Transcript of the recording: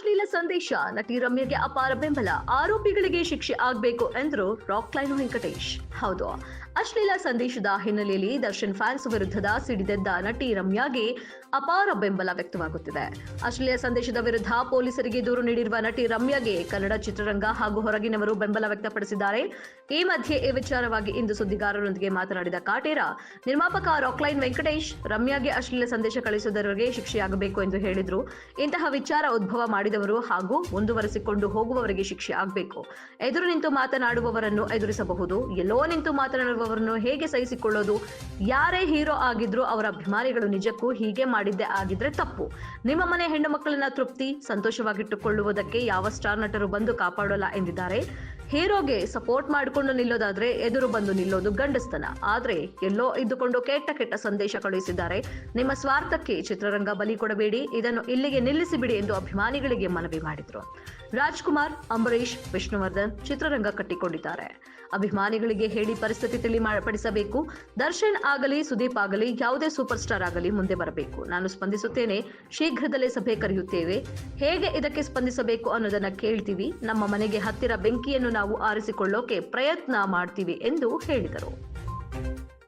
ಅಶ್ಲೀಲ ಸಂದೇಶ, ನಟಿ ರಮ್ಯಗೆ ಅಪಾರ ಬೆಂಬಲ, ಆರೋಪಿಗಳಿಗೆ ಶಿಕ್ಷೆ ಆಗಬೇಕು ರಾಕ್ ರಾಕ್ಲೈನ್ ವೆಂಕಟೇಶ್. ಹೌದು, ಅಶ್ಲೀಲ ಸಂದೇಶದ ಹಿನ್ನೆಲೆಯಲ್ಲಿ ದರ್ಶನ್ ಫ್ಯಾನ್ಸ್ ವಿರುದ್ಧದ ಸಿಡಿದೆದ್ದ ನಟಿ ರಮ್ಯಾಗೆ ಅಪಾರ ಬೆಂಬಲ ವ್ಯಕ್ತವಾಗುತ್ತಿದೆ. ಅಶ್ಲೀಲ ಸಂದೇಶದ ವಿರುದ್ಧ ಪೊಲೀಸರಿಗೆ ದೂರು ನೀಡಿರುವ ನಟಿ ರಮ್ಯಾಗೆ ಕನ್ನಡ ಚಿತ್ರರಂಗ ಹಾಗೂ ಹೊರಗಿನವರು ಬೆಂಬಲ ವ್ಯಕ್ತಪಡಿಸಿದ್ದಾರೆ. ಈ ಮಧ್ಯೆ ಈ ವಿಚಾರವಾಗಿ ಇಂದು ಸುದ್ದಿಗಾರರೊಂದಿಗೆ ಮಾತನಾಡಿದ ಕಾಟೇರ, ನಿರ್ಮಾಪಕ ರಾಕ್ಲೈನ್ ವೆಂಕಟೇಶ್, ರಮ್ಯಾಗೆ ಅಶ್ಲೀಲ ಸಂದೇಶ ಕಳಿಸುವುದರವರೆಗೆ ಶಿಕ್ಷೆಯಾಗಬೇಕು ಎಂದು ಹೇಳಿದ್ರು. ಇಂತಹ ವಿಚಾರ ಉದ್ಭವ ಮಾಡಿದವರು ಹಾಗೂ ಮುಂದುವರೆಸಿಕೊಂಡು ಹೋಗುವವರಿಗೆ ಶಿಕ್ಷೆ ಆಗಬೇಕು. ಎದುರು ನಿಂತು ಮಾತನಾಡುವವರನ್ನು ಎದುರಿಸಬಹುದು. ಎಲ್ಲೋ ನಿಂತು ಮಾತನಾಡುವವರನ್ನು ಹೇಗೆ ಸಹಿಸಿಕೊಳ್ಳೋದು? ಯಾರೇ ಹೀರೋ ಆಗಿದ್ರು ಅವರ ಅಭಿಮಾನಿಗಳು ನಿಜಕ್ಕೂ ಹೀಗೆ ಮಾಡಿದ್ದೆ ಆಗಿದ್ರೆ ತಪ್ಪು. ನಿಮ್ಮ ಮನೆ ಹೆಣ್ಣು ಮಕ್ಕಳನ್ನ ತೃಪ್ತಿ, ಸಂತೋಷವಾಗಿಟ್ಟುಕೊಳ್ಳುವುದಕ್ಕೆ ಯಾವ ಸ್ಟಾರ್ ನಟರು ಬಂದು ಕಾಪಾಡೋಲ್ಲ ಎಂದಿದ್ದಾರೆ. ಹೀರೋಗೆ ಸಪೋರ್ಟ್ ಮಾಡಿಕೊಂಡು ನಿಲ್ಲೋದಾದ್ರೆ ಎದುರು ಬಂದು ನಿಲ್ಲೋದು ಗಂಡಸ್ತನ. ಆದ್ರೆ ಎಲ್ಲೋ ಇದ್ದುಕೊಂಡು ಕೆಟ್ಟ ಕೆಟ್ಟ ಸಂದೇಶ ಕಳುಹಿಸಿದ್ದಾರೆ. ನಿಮ್ಮ ಸ್ವಾರ್ಥಕ್ಕೆ ಚಿತ್ರರಂಗ ಬಲಿ ಕೊಡಬೇಡಿ. ಇದನ್ನು ಇಲ್ಲಿಗೆ ನಿಲ್ಲಿಸಿಬಿಡಿ ಎಂದು ಅಭಿಮಾನಿಗಳಿಗೆ ಮನವಿ ಮಾಡಿದರು. ರಾಜ್ಕುಮಾರ್ ಅಂಬರೀಶ್ ವಿಷ್ಣುವರ್ಧನ್ ಚಿತ್ರರಂಗ ಕಟ್ಟಿಕೊಂಡಿದ್ದಾರೆ. ಅಭಿಮಾನಿಗಳಿಗೆ ಹೇಳಿ ಪರಿಸ್ಥಿತಿ ತಿಳಿಪಡಿಸಬೇಕು ದರ್ಶನ್ ಆಗಲಿ, ಸುದೀಪ್ ಆಗಲಿ, ಯಾವುದೇ ಸೂಪರ್ ಸ್ಟಾರ್ ಆಗಲಿ ಮುಂದೆ ಬರಬೇಕು. ನಾನು ಸ್ಪಂದಿಸುತ್ತೇನೆ, ಶೀಘ್ರದಲ್ಲೇ ಸಭೆ ಕರೆಯುತ್ತೇವೆ. ಹೇಗೆ ಇದಕ್ಕೆ ಸ್ಪಂದಿಸಬೇಕು ಅನ್ನೋದನ್ನ ಕೇಳ್ತೀವಿ. ನಮ್ಮ ಮನೆಗೆ ಹತ್ತಿರ ಬೆಂಕಿಯನ್ನು ನಾವು ಆರಿಸಿಕೊಳ್ಳೋಕೆ ಪ್ರಯತ್ನ ಮಾಡ್ತೀವಿ ಎಂದು ಹೇಳಿದರು.